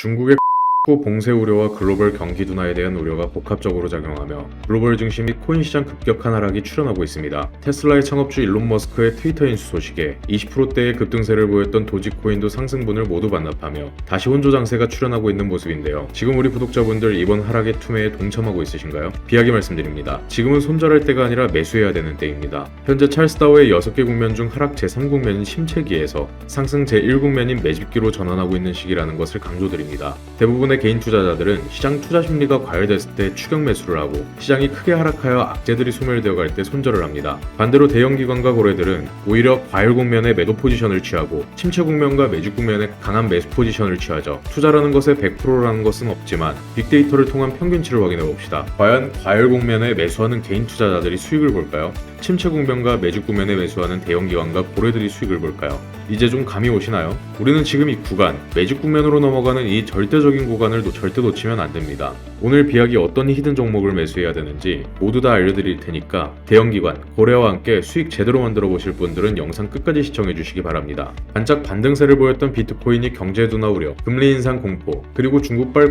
중국의 코 봉쇄 우려와 글로벌 경기 둔화에 대한 우려가 복합적으로 작용하며 글로벌 증시 및 코인 시장 급격한 하락이 출현하고 있습니다. 테슬라의 창업주 일론 머스크의 트위터 인수 소식에 20%대의 급등세를 보였던 도지코인도 상승분을 모두 반납하며 다시 혼조 장세가 출현하고 있는 모습인데요. 지금 우리 구독자분들 이번 하락의 투매에 동참하고 있으신가요? 비하게 말씀드립니다. 지금은 손절할 때가 아니라 매수해야 되는 때입니다. 현재 찰스 다우의 6개 국면 중 하락 제3국면인 침체기에서 상승 제1국면인 매집기로 전환하고 있는 시기라는 것을 강조드립니다. 대부분 의 개인 투자자들은 시장 투자 심리가 과열됐을 때 추격 매수를 하고 시장이 크게 하락하여 악재들이 소멸되어 갈 때 손절을 합니다. 반대로 대형 기관과 고래들은 오히려 과열 국면에 매도 포지션을 취하고 침체 국면과 매집 국면에 강한 매수 포지션을 취하죠. 투자라는 것에 100%라는 것은 없지만 빅데이터를 통한 평균치를 확인해 봅시다. 과연 과열 국면에 매수하는 개인 투자자들이 수익을 볼까요? 침체 국면과 매집 국면에 매수하는 대형 기관과 고래들이 수익을 볼까요? 이제 좀 감이 오시나요? 우리는 지금 이 구간, 매집 국면으로 넘어가는 이 절대적인 구간 을 놓- 절대 놓치면 안 됩니다. 오늘 비약이 어떤 히든 종목을 매수해야 되는지 모두 다 알려드릴 테니까 대형 기관, 고래와 함께 수익 제대로 만들어 보실 분들은 영상 끝까지 시청해 주시기 바랍니다. 반짝 반등세를 보였던 비트코인이 경제 둔화 우려, 금리 인상 공포, 그리고 중국발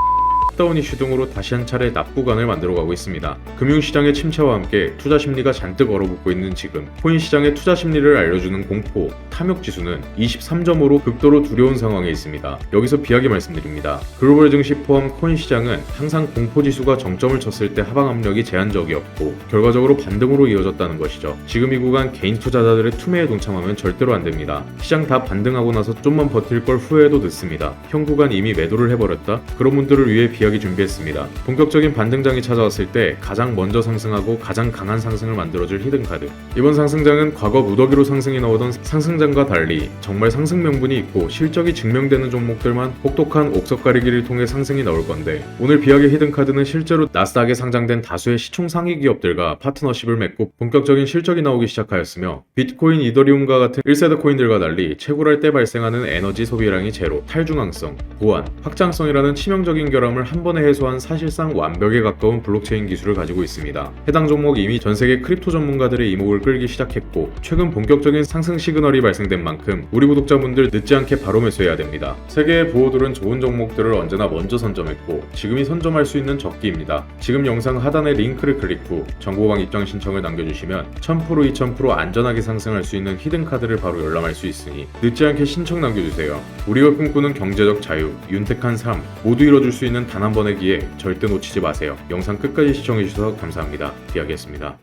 다운 이슈 등으로 다시 한 차례 납구간을 만들어가고 있습니다. 금융시장의 침체와 함께 투자 심리가 잔뜩 얼어붙고 있는 지금 코인 시장의 투자 심리를 알려주는 공포, 탐욕 지수는 23점으로 극도로 두려운 상황에 있습니다. 여기서 비하게 말씀드립니다. 글로벌 증시 포함 코인 시장은 항상 공포 지수가 정점을 쳤을 때 하방 압력이 제한적이었고 결과적으로 반등으로 이어졌다는 것이죠. 지금 이 구간 개인 투자자들의 투매에 동참하면 절대로 안 됩니다. 시장 다 반등하고 나서 좀만 버틸 걸 후회해도 늦습니다. 현 구간 이미 매도를 해버렸다? 그런 분들을 위해 비하기 준비했습니다. 본격적인 반등장이 찾아왔을 때 가장 먼저 상승하고 가장 강한 상승을 만들어줄 히든카드. 이번 상승장은 과거 무더기로 상승이 나오던 상승장과 달리 정말 상승 명분이 있고 실적이 증명되는 종목들만 혹독한 옥석 가리기를 통해 상승이 나올 건데 오늘 비하게 히든카드는 실제로 나스닥에 상장된 다수의 시총 상위 기업들과 파트너십을 맺고 본격적인 실적이 나오기 시작하였으며 비트코인, 이더리움과 같은 1세대 코인들과 달리 채굴할 때 발생하는 에너지 소비량이 제로, 탈중앙성, 보안, 확장성이라는 치명적인 결함을 한 번에 해소한 사실상 완벽에 가까운 블록체인 기술을 가지고 있습니다. 해당 종목 이미 전 세계 크립토 전문가들의 이목을 끌기 시작했고 최근 본격적인 상승 시그널이 발생된 만큼 우리 구독자분들 늦지 않게 바로 매수해야 됩니다. 세계의 부호들은 좋은 종목들을 언제나 먼저 선점했고 지금이 선점할 수 있는 적기입니다. 지금 영상 하단의 링크를 클릭 후 정보방 입장 신청을 남겨주시면 1000% 2000% 안전하게 상승할 수 있는 히든 카드를 바로 열람할 수 있으니 늦지 않게 신청 남겨주세요. 우리가 꿈꾸는 경제적 자유, 윤택한 삶 모두 이뤄줄 수 있는 단 한 번의 기회 절대 놓치지 마세요. 영상 끝까지 시청해주셔서 감사합니다. 비하겠습니다.